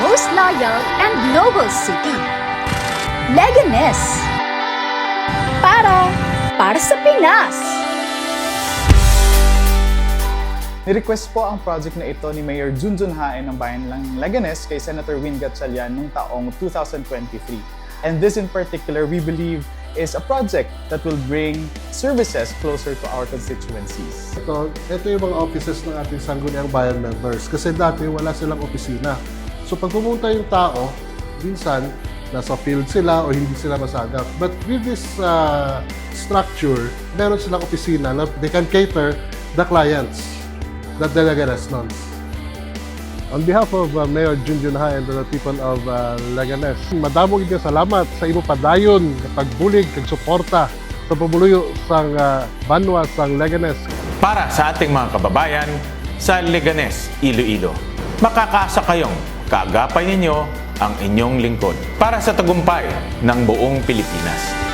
capital and global city. Leganes. Para, para sa Pinas. Ni-request po ang project na ito ni Mayor Junjun Haen ng bayan ng Leganes kay Senator Win Gatchalian noong taong 2023. And this in particular, we believe, is a project that will bring services closer to our constituencies. Ito, ito yung mga offices ng ating Sangguniang Bayan members. Kasi dati wala silang opisina. So pag pumunta yung tao, minsan nasa field sila o hindi sila masagap. But with this uh, structure, meron silang opisina na they can cater the clients the Leganes knows. On behalf of uh, Mayor Junjun Ha and the people of uh, Leganes, madamong inyong salamat sa imo padayon, pagbulig, kag suporta sa pamuluyo sang uh, banwa sang Leganes. para sa ating mga kababayan sa Leganes, Iloilo. Makakaasa kayong kaagapay ninyo ang inyong lingkod para sa tagumpay ng buong Pilipinas.